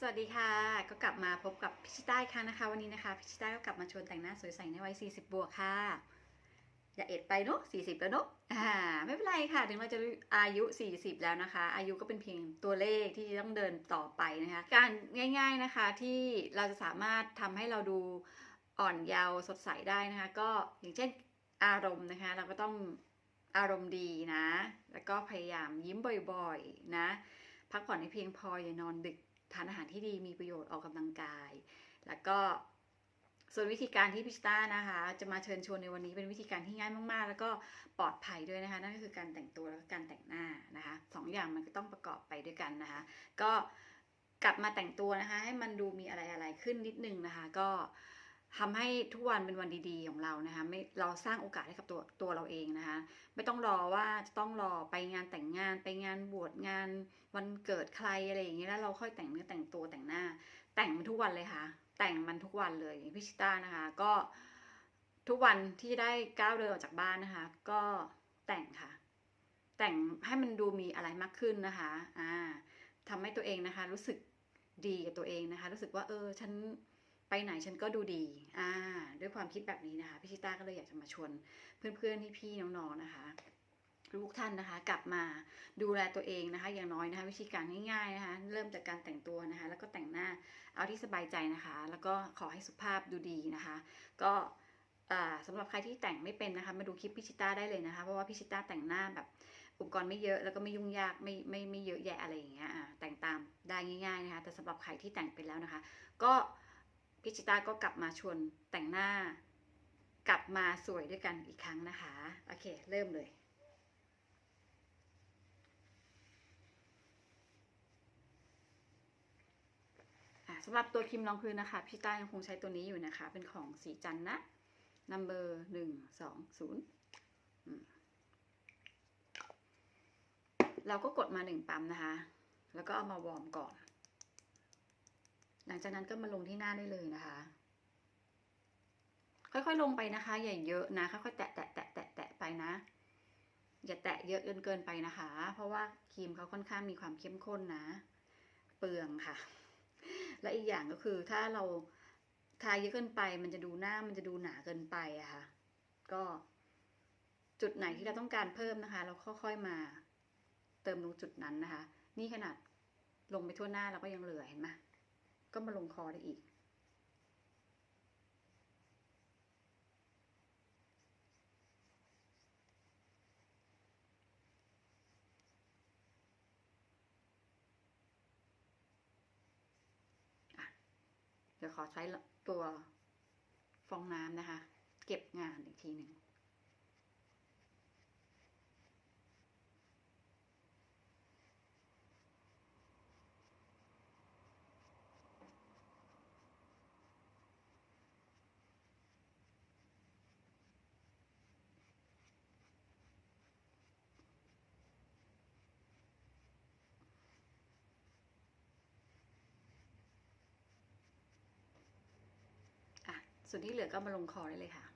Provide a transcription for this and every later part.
สวัสดีค่ะ ก็กลับมาพบกับพิชิต้าอีกครั้งนะคะ วันนี้นะคะ พิชิต้าก็กลับมาชวนแต่งหน้าสวยใสในวัย 40 บวกค่ะ อย่าเอ็ดไปเนอะ40 แล้วเนอะอ่าไม่เป็นไรค่ะ ถึงเราจะอายุ 40 แล้วนะคะ อายุก็เป็นเพียงตัวเลขที่ต้องเดินต่อไปนะคะ การง่าย ๆนะคะที่เราจะสามารถทำให้เราดูอ่อนเยาว์สดใสได้นะคะ ก็อย่างเช่นอารมณ์นะคะ เราก็ต้องอารมณ์ดีนะ แล้วก็พยายามยิ้มบ่อยๆนะ พักผ่อนให้เพียงพออย่านอนดึก ทานอาหารที่ดีมีประโยชน์ออกกำลังกาย แล้วก็ส่วนวิธีการที่พิชต้านะคะ จะมาเชิญชวนในวันนี้เป็นวิธีการที่ง่ายมาก ๆ แล้วก็ปลอดภัยด้วยนะคะ นั่นก็คือการแต่งตัวแล้วก็การแต่งหน้านะคะสองอย่างมันก็ต้องประกอบไปด้วยกันนะคะ ก็กลับมาแต่งตัวนะคะ ให้มันดูมีอะไรอะไรขึ้นนิดนึงนะคะ ก็ ทำให้ทุกวันเป็นวันดีๆของเรานะคะไม่เราสร้างโอกาสให้กับตัวตัวเราเองนะคะไม่ต้องรอว่าจะต้องรอไปงานแต่งงานไปงานบวชงานวันเกิดใครอะไรอย่างเงี้ยแล้วเราค่อยแต่งเนื้อแต่งตัวแต่งหน้า แต่งมันทุกวันเลยค่ะ แต่งมันทุกวันเลยพิชิต้านะคะ ก็ทุกวันที่ได้ก้าวเดินออกจากบ้านนะคะ ก็แต่งค่ะ แต่งให้มันดูมีอะไรมากขึ้นนะคะอ่าทำให้ตัวเองนะคะ รู้สึกดีกับตัวเองนะคะ รู้สึกว่าเออฉัน ไปไหนฉันก็ดูดี อ่า ด้วยความคิดแบบนี้นะคะพิชิต้าก็เลยอยากจะมาชวนเพื่อนๆพี่ๆน้องๆนะคะทุกท่านนะคะกลับมาดูแลตัวเองนะคะ อย่างน้อยนะคะ วิธีการง่ายๆนะคะ เริ่มจากการแต่งตัวนะคะ แล้วก็แต่งหน้าเอาที่สบายใจนะคะ แล้วก็ขอให้สุภาพดูดีนะคะ ก็อ่าสำหรับใครที่แต่งไม่เป็นนะคะ มาดูคลิปพิชิต้าได้เลยนะคะ เพราะว่าพิชิต้าแต่งหน้าแบบอุปกรณ์ไม่เยอะแล้วก็ไม่ยุ่งยากไม่ไม่ไม่เยอะแยะอะไรอย่างเงี้ยแต่งตามได้ง่าย ๆนะคะ แต่สำหรับใครที่แต่งเป็นแล้วนะคะ ก็ พิชิต้าก็กลับมาชวนแต่งหน้ากลับมาสวยด้วยกันอีกครั้งนะคะ โอเค เริ่มเลยสำหรับตัวครีมรองพื้นนะคะพี่ต้ายังคงใช้ตัวนี้อยู่นะคะ เป็นของสีจันนะ number หนึ่งสองศูนย์เราก็กดมาหนึ่งปั๊มนะคะ แล้วก็เอามาวอร์มก่อน หลังจากนั้นก็มาลงที่หน้าได้เลยนะคะ ค่อยๆลงไปนะคะ อย่าเยอะนะค่อยๆแตะแตะแตะแตะแตะไปนะ อย่าแตะเยอะจนเกินไปนะคะ เพราะว่าครีมเขาค่อนข้างมีความเข้มข้นนะ เปลืองค่ะ และอีกอย่างก็คือถ้าเราทาเยอะเกินไป มันจะดูหน้ามันจะดูหนาเกินไปอะค่ะ ก็จุดไหนที่เราต้องการเพิ่มนะคะ เราค่อยๆมาเติมลงจุดนั้นนะคะ นี่ขนาดลงไปทั่วหน้าเราก็ยังเหลือเห็นไหม ก็มาลงคอได้อีก เดี๋ยวขอใช้ตัวฟองน้ำนะคะ เก็บงานอีกทีหนึ่ง อะ ส่วนที่เหลือก็มาลงคอได้เลยค่ะ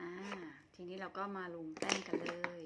อ่าทีนี้เราก็มาลงแป้งกันเลย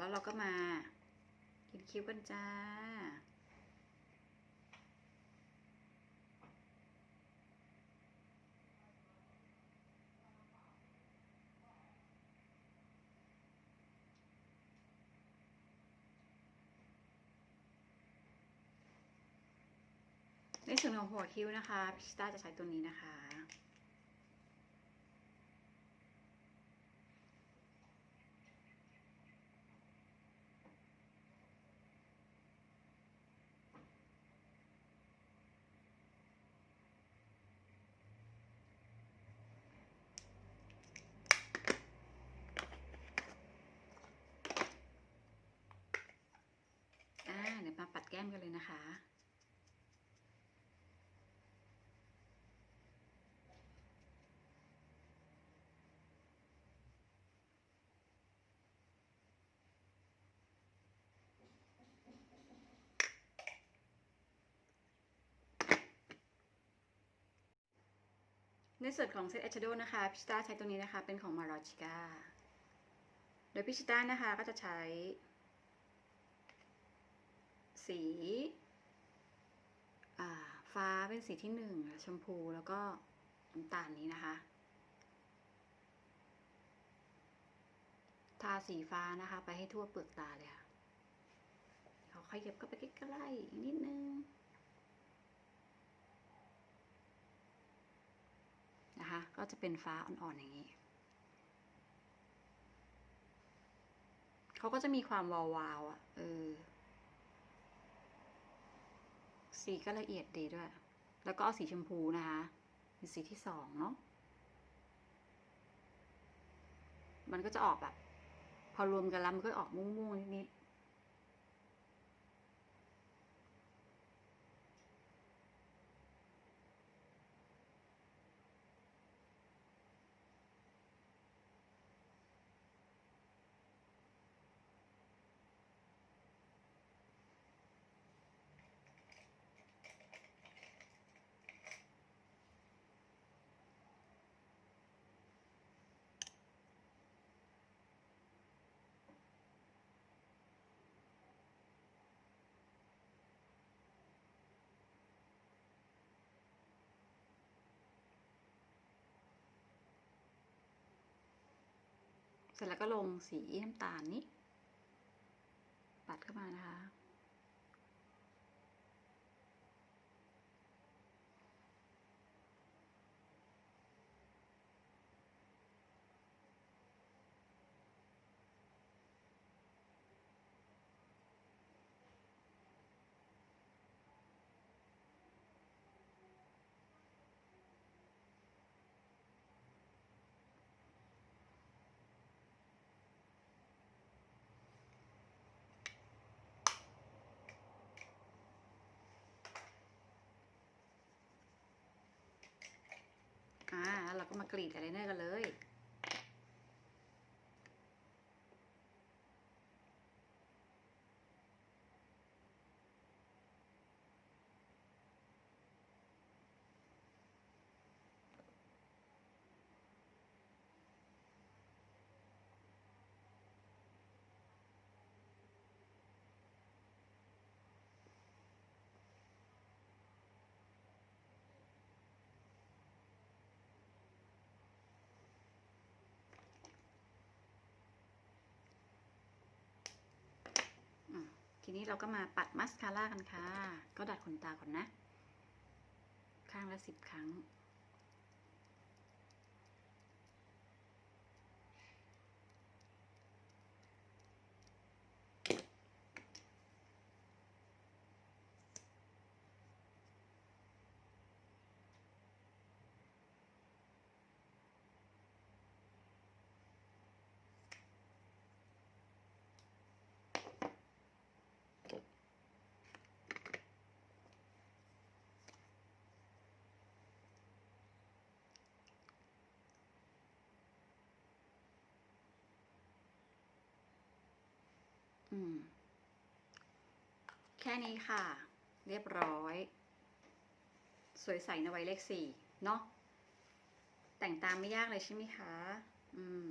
อ เราก็มากินคิ้วกันจ้า ในส่วนของหัวคิ้วนะคะ พิชิต้าจะใช้ตัวนี้นะคะ อ่า เดี๋ยวมาปัดแก้มกันเลยนะคะ ในส่วนของเซต a อ h a d o w นะคะพิชิต้าใช้ตัวนี้นะคะ เป็นของ m a r o c h i c a โดยพิชิต้านะคะก็จะใช้ สีฟ้าเป็นสีที่หนึ่งชมพูแล้วก็น้ำตาลนี้นะคะทาสีฟ้านะคะ ไปให้ทั่วเปลือกตาเลยค่ะ เขาขยับเข้าไปใกล้ๆอีกนิดนึง นะคะ ก็จะเป็นฟ้าอ่อนๆอย่างนี้ เขาก็จะมีความวาวๆอะ เออ สีก็ละเอียดดีด้วย แล้วก็เอาสีชมพูนะคะ เป็นสีที่สองเนาะ มันก็จะออกแบบ พอรวมกันแล้วมันก็ออกม่วงๆนิดๆ เสร็จแล้วก็ลงสีน้ำตาลนี้ ปัดเข้ามานะคะ เราก็มากรีดอะไรเนอร์กันเลย อืมที นี้เราก็มาปัดมัสคาร่ากันค่ะ ก็ดัดขนตาก่อนนะ ข้างละสิบครั้ง แค่นี้ค่ะ เรียบร้อย สวยใสในวัยเลขสี่เนาะแต่งตามไม่ยากเลยใช่ไหมคะ อืม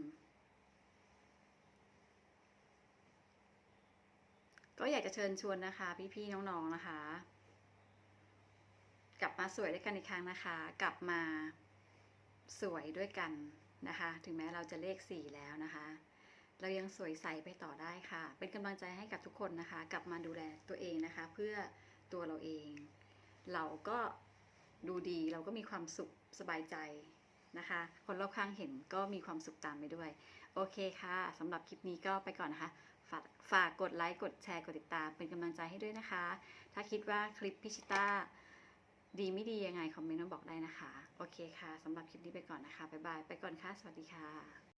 ก็อยากจะเชิญชวนนะคะ พี่ๆน้องๆนะคะ กลับมาสวยด้วยกันอีกครั้งนะคะ กลับมาสวยด้วยกันนะคะ ถึงแม้เราจะเลขสี่แล้วนะคะ เรายังสวยใสไปต่อได้ค่ะ เป็นกำลังใจให้กับทุกคนนะคะ กลับมาดูแลตัวเองนะคะ เพื่อตัวเราเอง เราก็ดูดีเราก็มีความสุขสบายใจนะคะ คนรอบข้างเห็นก็มีความสุขตามไปด้วย โอเคค่ะสำหรับคลิปนี้ก็ไปก่อนนะคะ ฝากฝากกดไลค์กดแชร์กดติดตาม เป็นกำลังใจให้ด้วยนะคะ ถ้าคิดว่าคลิปพิชิต้าดีไม่ดียังไง คอมเมนต์มาบอกได้นะคะ โอเคค่ะสำหรับคลิปนี้ไปก่อนนะคะบ๊ายบาย ไปก่อนค่ะ สวัสดีค่ะ